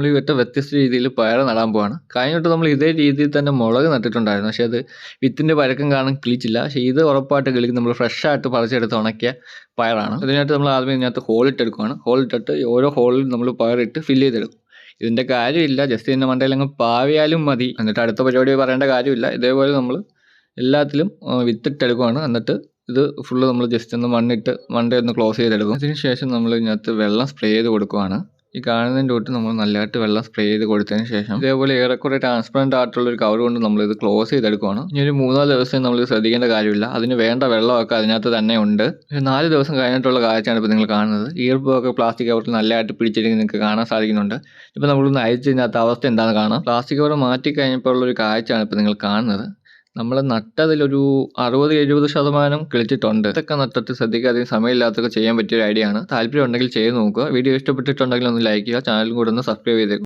നമ്മൾ ഈ വട്ടം വ്യത്യസ്ത രീതിയിൽ പയർ നടാൻ പോവാണ്. കഴിഞ്ഞ വട്ടം നമ്മൾ ഇതേ രീതിയിൽ തന്നെ മുളക് നട്ടിട്ടുണ്ടായിരുന്നു. പക്ഷേ അത് വിത്തിന്റെ പഴക്കം കാണാൻ കിളിച്ചില്ല. പക്ഷേ ഇത് ഉറപ്പായിട്ട് കിളിക്കും നമ്മൾ ഫ്രഷായിട്ട് പറിച്ചെടുത്ത് ഉണക്കിയ പയറാണ്. ഇതിനായിട്ട് നമ്മൾ ആദ്യം ഇതിനകത്ത് ഹോളിട്ടെടുക്കുകയാണ് ഹോളിട്ടിട്ട് ഓരോ ഹോളിൽ നമ്മൾ പയറിട്ട് ഫില്ല് ചെയ്തെടുക്കും. ഇതിന്റെ കാര്യമില്ല. ജസ്റ്റ് ഇതിന്റെ മണ്ടയിൽ അങ്ങ് പാവിയാലും മതി. എന്നിട്ട് അടുത്ത പരിപാടി പറയേണ്ട കാര്യമില്ല. ഇതേപോലെ നമ്മൾ എല്ലാത്തിലും വിത്തിട്ടെടുക്കുകയാണ് എന്നിട്ട് ഇത് ഫുള്ള് നമ്മൾ ജസ്റ്റ് ഒന്ന് മണ്ണിട്ട് മണ്ടയൊന്ന് ക്ലോസ് ചെയ്തെടുക്കും. അതിനുശേഷം നമ്മൾ ഇതിനകത്ത് വെള്ളം സ്പ്രേ ചെയ്ത് കൊടുക്കുകയാണ് ഈ കാണുന്നതിന്റെ തൊട്ട് നമ്മൾ നല്ലതായിട്ട് വെള്ളം സ്പ്രേ ചെയ്ത് കൊടുത്തതിന് ശേഷം ഇതേപോലെ ഏറെക്കുറെ ട്രാൻസ്പെറന്റ് ആയിട്ടുള്ള ഒരു കവർ കൊണ്ട് നമ്മൾ ഇത് ക്ലോസ് ചെയ്തെടുക്കുകയാണ് ഇനി ഒരു മൂന്നാൽ ദിവസം നമ്മൾ ശ്രദ്ധിക്കേണ്ട കാര്യമില്ല. അതിന് വേണ്ട വെള്ളമൊക്കെ അതിനകത്ത് തന്നെ ഉണ്ട്. ഒരു നാല് ദിവസം കഴിഞ്ഞിട്ടുള്ള കാഴ്ചയാണ് ഇപ്പോൾ നിങ്ങൾ കാണുന്നത്. ഈർപ്പൊക്കെ പ്ലാസ്റ്റിക് കവറിൽ നല്ലതായിട്ട് പിടിച്ചിട്ട് നിങ്ങൾക്ക് കാണാൻ സാധിക്കുന്നുണ്ട്. ഇപ്പോൾ നമ്മളൊന്ന് അയച്ചതിനകത്ത് അവസ്ഥ എന്താണെന്ന് കാണാം. പ്ലാസ്റ്റിക് കവർ മാറ്റി കഴിഞ്ഞപ്പോൾ ഉള്ള ഒരു കാഴ്ചയാണ് ഇപ്പോൾ നിങ്ങൾ കാണുന്നത്. നമ്മൾ നട്ടതിലൊരു അറുപത് എഴുപത് ശതമാനം കിളിച്ചിട്ടുണ്ട്. ഇതൊക്കെ നട്ടിട്ട് അധികം സമയമില്ലാത്തൊക്കെ ചെയ്യാൻ പറ്റിയ ഒരു ഐഡിയ ആണ്. താല്പര്യം ഉണ്ടെങ്കിൽ ചെയ്ത് നോക്കുക. വീഡിയോ ഇഷ്ടപ്പെട്ടിട്ടുണ്ടെങ്കിൽ ഒന്ന് ലൈക്ക് ചെയ്യുക. ചാനലും കൂടെ ഒന്ന് സബ്സ്ക്രൈബ് ചെയ്തേക്കും.